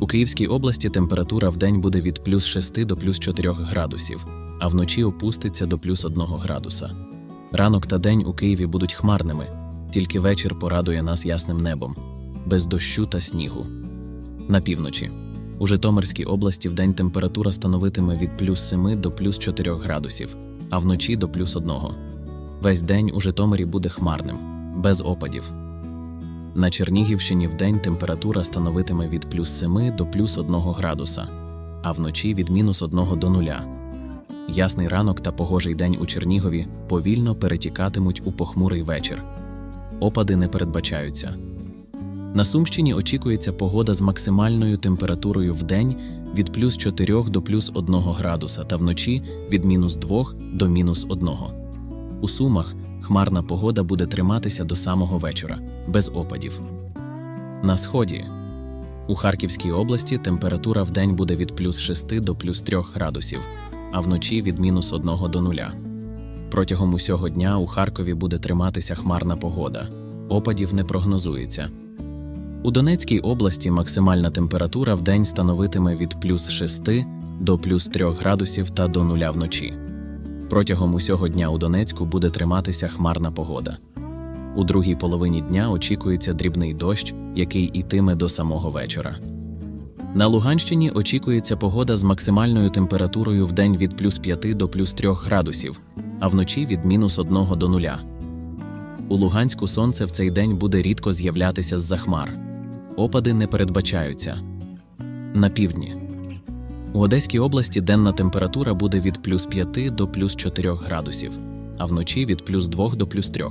У Київській області температура в день буде від плюс 6 до плюс 4 градусів, а вночі опуститься до плюс 1 градуса. Ранок та день у Києві будуть хмарними, тільки вечір порадує нас ясним небом, без дощу та снігу. На півночі. У Житомирській області вдень температура становитиме від плюс 7 до плюс 4 градусів, а вночі до плюс 1. Весь день у Житомирі буде хмарним, без опадів. На Чернігівщині вдень температура становитиме від плюс 7 до плюс 1 градуса, а вночі від мінус 1 до 0. Ясний ранок та погожий день у Чернігові повільно перетікатимуть у похмурий вечір. Опади не передбачаються. На Сумщині очікується погода з максимальною температурою в день від плюс 4 до плюс 1 градуса та вночі від мінус 2 до мінус 1. У Сумах хмарна погода буде триматися до самого вечора, без опадів. На сході. У Харківській області температура в день буде від плюс 6 до плюс 3 градусів, а вночі від мінус 1 до 0. Протягом усього дня у Харкові буде триматися хмарна погода. Опадів не прогнозується. У Донецькій області максимальна температура в день становитиме від плюс 6 до плюс 3 градусів та до нуля вночі. Протягом усього дня у Донецьку буде триматися хмарна погода. У другій половині дня очікується дрібний дощ, який ітиме до самого вечора. На Луганщині очікується погода з максимальною температурою в день від плюс 5 до плюс 3 градусів, а вночі від мінус 1 до 0. У Луганську сонце в цей день буде рідко з'являтися з-за хмар. Опади не передбачаються. На півдні. У Одеській області денна температура буде від плюс 5 до плюс 4 градусів, а вночі від плюс 2 до плюс 3.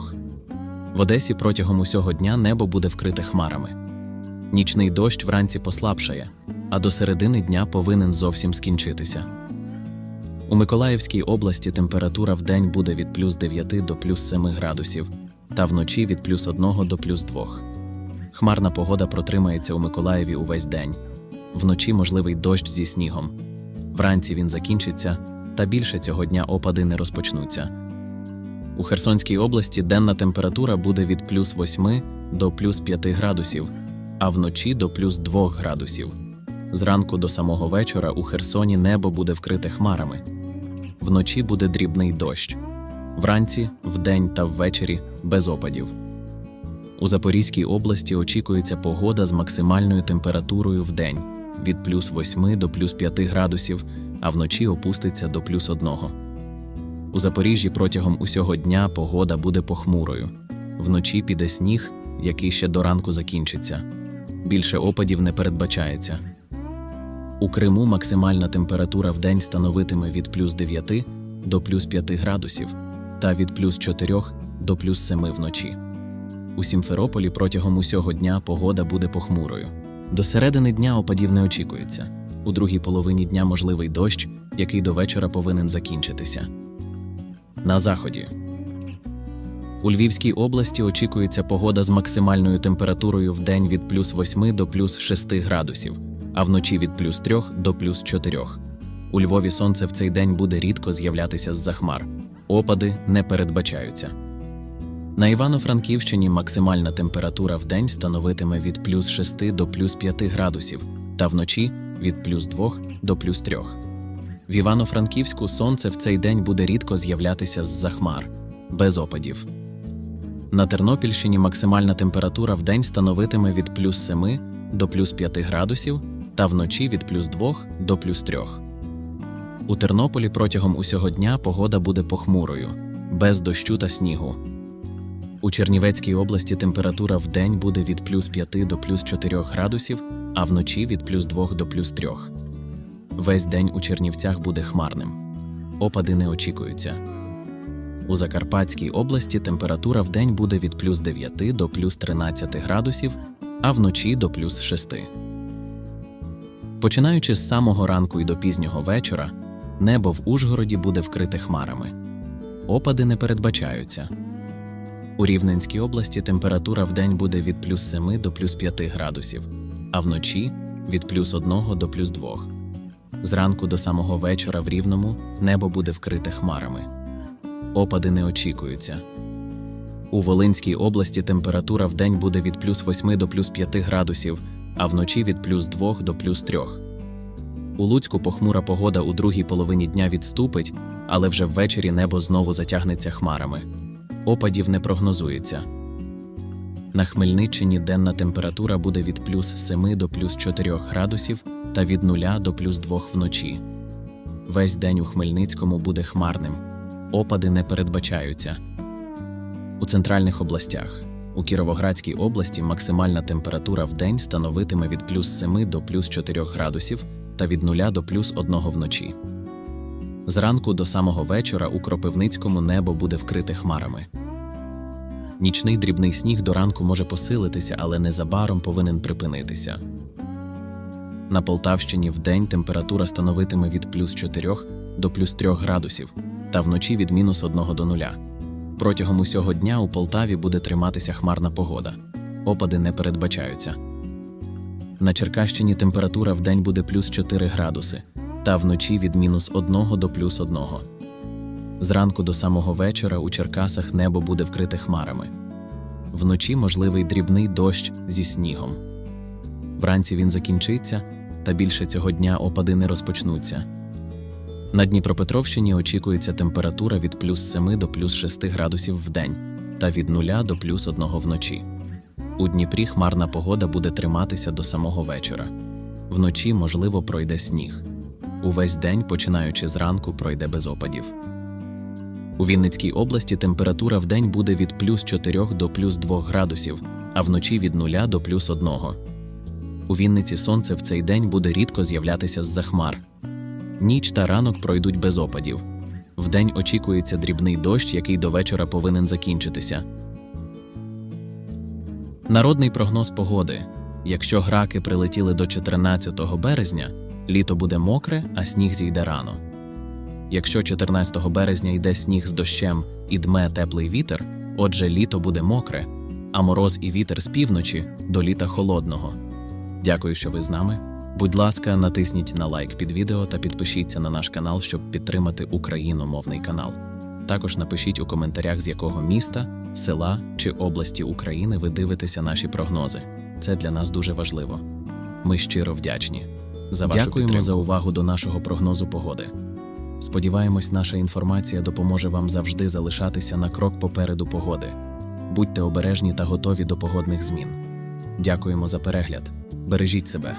В Одесі протягом усього дня небо буде вкрите хмарами. Нічний дощ вранці послабшає, а до середини дня повинен зовсім скінчитися. У Миколаївській області температура в день буде від плюс 9 до плюс 7 градусів, та вночі від плюс 1 до плюс 2. Хмарна погода протримається у Миколаєві увесь день. Вночі можливий дощ зі снігом. Вранці він закінчиться, та більше цього дня опади не розпочнуться. У Херсонській області денна температура буде від плюс 8 до плюс 5 градусів, а вночі до плюс 2 градусів. Зранку до самого вечора у Херсоні небо буде вкрите хмарами. Вночі буде дрібний дощ. Вранці, вдень та ввечері без опадів. У Запорізькій області очікується погода з максимальною температурою в день від плюс 8 до плюс 5 градусів, а вночі опуститься до плюс 1. У Запоріжжі протягом усього дня погода буде похмурою. Вночі піде сніг, який ще до ранку закінчиться. Більше опадів не передбачається. У Криму максимальна температура в день становитиме від плюс 9 до плюс 5 градусів та від плюс 4 до плюс 7 вночі. У Сімферополі протягом усього дня погода буде похмурою. До середини дня опадів не очікується. У другій половині дня можливий дощ, який до вечора повинен закінчитися. На заході. У Львівській області очікується погода з максимальною температурою в день від плюс 8 до плюс 6 градусів, а вночі від плюс 3 до плюс 4. У Львові сонце в цей день буде рідко з'являтися з-за хмар. Опади не передбачаються. На Івано-Франківщині максимальна температура в день становитиме від плюс 6 до плюс 5 градусів, та вночі від плюс 2 до плюс 3. В Івано-Франківську сонце в цей день буде рідко з'являтися з-за хмар, без опадів. На Тернопільщині максимальна температура в день становитиме від плюс 7 до плюс 5 градусів, та вночі від плюс 2 до плюс 3. У Тернополі протягом усього дня погода буде похмурою, без дощу та снігу. У Чернівецькій області температура в день буде від плюс 5 до плюс 4 градусів, а вночі від плюс 2 до плюс 3. Весь день у Чернівцях буде хмарним. Опади не очікуються. У Закарпатській області температура в день буде від плюс 9 до плюс 13 градусів, а вночі до плюс 6. Починаючи з самого ранку і до пізнього вечора, небо в Ужгороді буде вкрите хмарами. Опади не передбачаються. У Рівненській області температура в день буде від плюс 7 до плюс 5 градусів, а вночі від плюс 1 до плюс 2. Зранку до самого вечора в Рівному небо буде вкрите хмарами. Опади не очікуються. У Волинській області температура в день буде від плюс 8 до плюс 5 градусів, а вночі від плюс 2 до плюс 3. У Луцьку похмура погода у другій половині дня відступить, але вже ввечері небо знову затягнеться хмарами. Опадів не прогнозується. На Хмельниччині денна температура буде від плюс 7 до плюс 4 градусів та від 0 до плюс 2 вночі. Весь день у Хмельницькому буде хмарним. Опади не передбачаються. У центральних областях. У Кіровоградській області максимальна температура в день становитиме від плюс 7 до плюс 4 градусів та від 0 до плюс 1 вночі. Зранку до самого вечора у Кропивницькому небо буде вкрите хмарами. Нічний дрібний сніг до ранку може посилитися, але незабаром повинен припинитися. На Полтавщині вдень температура становитиме від плюс 4 до плюс 3 градусів та вночі від мінус 1 до 0. Протягом усього дня у Полтаві буде триматися хмарна погода. Опади не передбачаються. На Черкащині температура вдень буде плюс 4 градуси та вночі від мінус 1 до плюс 1. Зранку до самого вечора у Черкасах небо буде вкрите хмарами. Вночі можливий дрібний дощ зі снігом. Вранці він закінчиться, та більше цього дня опади не розпочнуться. На Дніпропетровщині очікується температура від плюс 7 до плюс 6 градусів в день та від 0 до плюс 1 вночі. У Дніпрі хмарна погода буде триматися до самого вечора. Вночі, можливо, пройде сніг. Увесь день, починаючи зранку, пройде без опадів. У Вінницькій області температура в день буде від плюс 4 до плюс 2 градусів, а вночі від 0 до плюс 1. У Вінниці сонце в цей день буде рідко з'являтися з-за хмар. Ніч та ранок пройдуть без опадів. Вдень очікується дрібний дощ, який до вечора повинен закінчитися. Народний прогноз погоди. Якщо граки прилетіли до 14 березня, літо буде мокре, а сніг зійде рано. Якщо 14 березня йде сніг з дощем і дме теплий вітер, отже літо буде мокре, а мороз і вітер з півночі до літа холодного. Дякую, що ви з нами. Будь ласка, натисніть на лайк під відео та підпишіться на наш канал, щоб підтримати україномовний канал. Також напишіть у коментарях, з якого міста, села чи області України ви дивитеся наші прогнози. Це для нас дуже важливо. Ми щиро вдячні. За вашу Дякуємо підтримку. за увагу до нашого прогнозу погоди. Сподіваємось, наша інформація допоможе вам завжди залишатися на крок попереду погоди. Будьте обережні та готові до погодних змін. Дякуємо за перегляд. Бережіть себе.